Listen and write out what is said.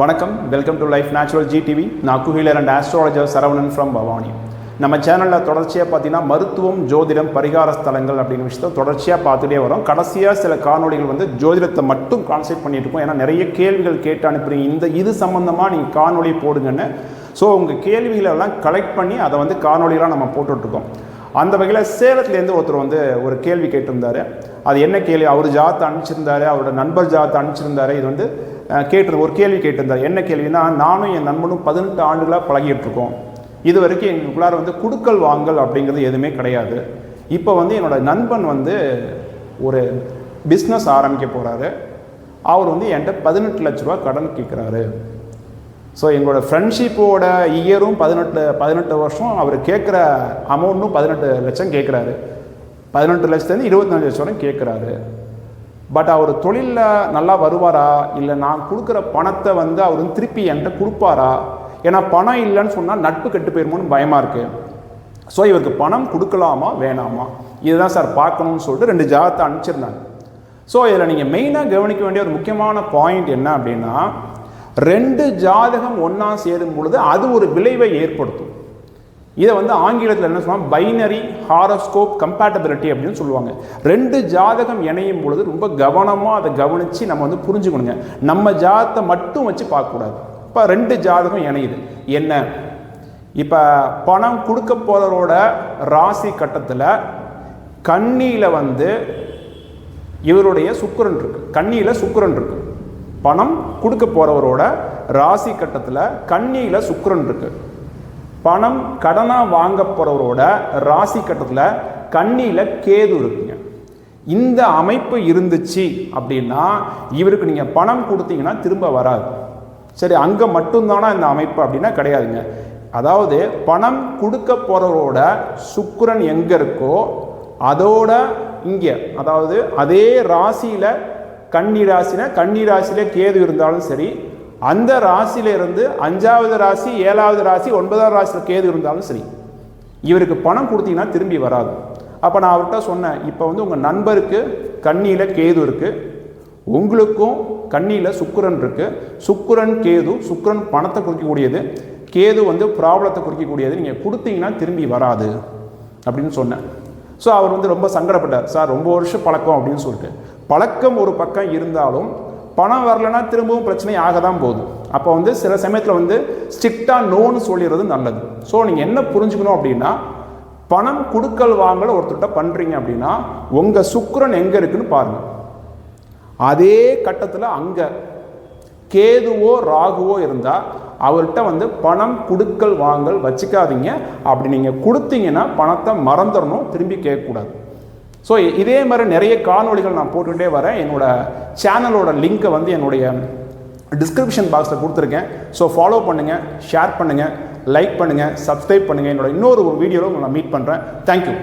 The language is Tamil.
வணக்கம். Welcome to life natural G TV நான் குஹிலர் and astrologer Saravanan from Bhavani. நம்ம சேனலில் தொடர்ச்சியாக பார்த்தீங்கன்னா மருத்துவம் ஜோதிடம் பரிகார ஸ்தலங்கள் அப்படிங்கிற விஷயத்த தொடர்ச்சியாக பார்த்துட்டே வரோம். கடைசியாக சில காணொளிகள் வந்து ஜோதிடத்தை மட்டும் கான்சென்ட் பண்ணிட்டு இருக்கோம். ஏன்னா நிறைய கேள்விகள் கேட்டு அனுப்புறீங்க. இந்த இது சம்மந்தமாக நீங்கள் காணொலி போடுங்கன்னு. ஸோ உங்கள் கேள்விகளெல்லாம் கலெக்ட் பண்ணி அதை வந்து காணொலிகளாக நம்ம போட்டுட்ருக்கோம் அந்த வகையில் சேலத்துலேருந்து ஒருத்தர் வந்து ஒரு கேள்வி கேட்டிருந்தாரு. அது என்ன கேள்வி? அவர் ஜாத்தை அனுப்பிச்சிருந்தாரு அவரோட நண்பர் ஜாத்தை அனுப்பிச்சிருந்தாரு இது வந்து அஹ், ஒரு கேள்வி கேட்டிருந்தார். என்ன கேள்வினா நானும் என் நண்பனும் பதினெட்டு ஆண்டுகளாக பழகிட்டு இருக்கோம் இது வரைக்கும் எங்களுக்குள்ளார வந்து குடுக்கல் வாங்கல் அப்படிங்கிறது எதுவுமே கிடையாது. இப்போ வந்து என்னோட நண்பன் வந்து ஒரு பிஸ்னஸ் ஆரம்பிக்க போகிறாரு அவர் வந்து என்கிட்ட பதினெட்டு லட்ச ரூபா கடன் கேட்குறாரு ஸோ எங்களோட ஃப்ரெண்ட்ஷிப்போட இயரும் பதினெட்டு பதினெட்டு வருஷம் அவர் கேட்குற அமௌண்ட்டும் பதினெட்டு லட்சம் கேட்குறாரு பதினெட்டு லட்சத்துலேருந்து இருபத்தஞ்சு லட்சம் வரை கேட்குறாரு. பட் அவர் தொழிலில் நல்லா வருவாரா? இல்லை நான் கொடுக்குற பணத்தை வந்து அவர் வந்து திருப்பி என்கிட்ட கொடுப்பாரா? ஏன்னா பணம் இல்லைன்னு சொன்னால் நட்பு கெட்டு போயிருமோன்னு பயமாக இருக்குது ஸோ இவருக்கு பணம் கொடுக்கலாமா வேணாமா? இதுதான் சார் பார்க்கணும்னு சொல்லிட்டு ரெண்டு ஜாதத்தை அனுப்பிச்சிருந்தாங்க. ஸோ இதில் நீங்கள் மெயினாக கவனிக்க வேண்டிய ஒரு முக்கியமான பாயிண்ட் என்ன அப்படின்னா ரெண்டு ஜாதகம் ஒன்றா சேரும் பொழுது அது ஒரு விளைவை ஏற்படுத்தும். இதை வந்து ஆங்கிலத்தில் என்ன சொல்லுவாங்க? பைனரி ஹாரோஸ்கோப் கம்பேட்டபிலிட்டி அப்படின்னு சொல்லுவாங்க. ரெண்டு ஜாதகம் இணையும் பொழுது ரொம்ப கவனமாக அதை கவனித்து நம்ம வந்து புரிஞ்சுக்கணுங்க. நம்ம ஜாதத்தை மட்டும் வச்சு பார்க்கக்கூடாது. இப்போ ரெண்டு ஜாதகம் இணையுது. என்ன? இப்போ பணம் கொடுக்க போகிறவரோட ராசி கட்டத்தில் கண்ணியில் வந்து இவருடைய சுக்கிரன் இருக்கு. கண்ணியில் சுக்கரன் இருக்கு. பணம் கொடுக்க போகிறவரோட ராசி கட்டத்தில் கண்ணியில் சுக்கரன் இருக்குது பணம் கடனாக வாங்க போகிறவரோட ராசி கட்டத்தில் கண்ணியில் கேது இருக்குங்க. இந்த அமைப்பு இருந்துச்சு அப்படின்னா இவருக்கு நீங்கள் பணம் கொடுத்தீங்கன்னா திரும்ப வராது. சரி அங்கே மட்டும்தானா இந்த அமைப்பு அப்படின்னா கிடையாதுங்க. அதாவது பணம் கொடுக்க போகிறவரோட சுக்கரன் எங்கே இருக்கோ அதோட இங்கே அதாவது அதே ராசியில் கன்னி ராசினா கன்னி ராசியில் கேது இருந்தாலும் சரி அந்த ராசியிலிருந்து அஞ்சாவது ராசி ஏழாவது ராசி ஒன்பதாவது ராசியில் கேது இருந்தாலும் சரி இவருக்கு பணம் கொடுத்தீங்கன்னா திரும்பி வராது. அப்போ நான் அவர்கிட்ட சொன்னேன் இப்போ வந்து உங்கள் நண்பருக்கு கண்ணியில் கேது இருக்குது உங்களுக்கும் கண்ணியில் சுக்கரன் இருக்குது சுக்கரன் கேது சுக்கிரன் பணத்தை குறிக்கக்கூடியது கேது வந்து ப்ராப்ளத்தை குறிக்கக்கூடியது நீங்கள் கொடுத்தீங்கன்னா திரும்பி வராது அப்படின்னு சொன்னேன். ஸோ அவர் வந்து ரொம்ப சங்கடப்பட்டார். சார் ரொம்ப வருஷம் பழக்கம் அப்படின்னு சொல்லிட்டு. பழக்கம் ஒரு பக்கம் இருந்தாலும் பணம் வரலைன்னா திரும்பவும் பிரச்சனை ஆக தான் போகுது. அப்போ வந்து சில சமயத்தில் வந்து ஸ்ட்ரிக்டாக நோன்னு சொல்லிடுறது நல்லது. ஸோ நீங்கள் என்ன புரிஞ்சுக்கணும் அப்படின்னா பணம் கொடுக்கல் வாங்கலை ஒருத்தர்கிட்ட பண்ணுறீங்க அப்படின்னா உங்கள் சுக்கரன் எங்கே இருக்குன்னு பாருங்கள் அதே கட்டத்தில் அங்கே கேதுவோ ராகுவோ இருந்தால் அவர்கிட்ட வந்து பணம் கொடுக்கல் வாங்கல் வச்சுக்காதீங்க. அப்படி நீங்கள் கொடுத்தீங்கன்னா பணத்தை மறந்துடணும் திரும்பி கேட்கக்கூடாது. ஸோ இதே மாதிரி நிறைய காணொளிகள் நான் போட்டுக்கிட்டே வரேன். என்னோட சேனலோட லிங்க்கை வந்து என்னுடைய டிஸ்கிரிப்ஷன் பாக்ஸில் கொடுத்துருக்கேன். ஸோ ஃபாலோ பண்ணுங்கள் ஷேர் பண்ணுங்கள் லைக் பண்ணுங்கள் சப்ஸ்கிரைப் பண்ணுங்கள் என்னோட இன்னொரு வீடியோவில் உங்களை நான் மீட் பண்ணுறேன் தேங்க்யூ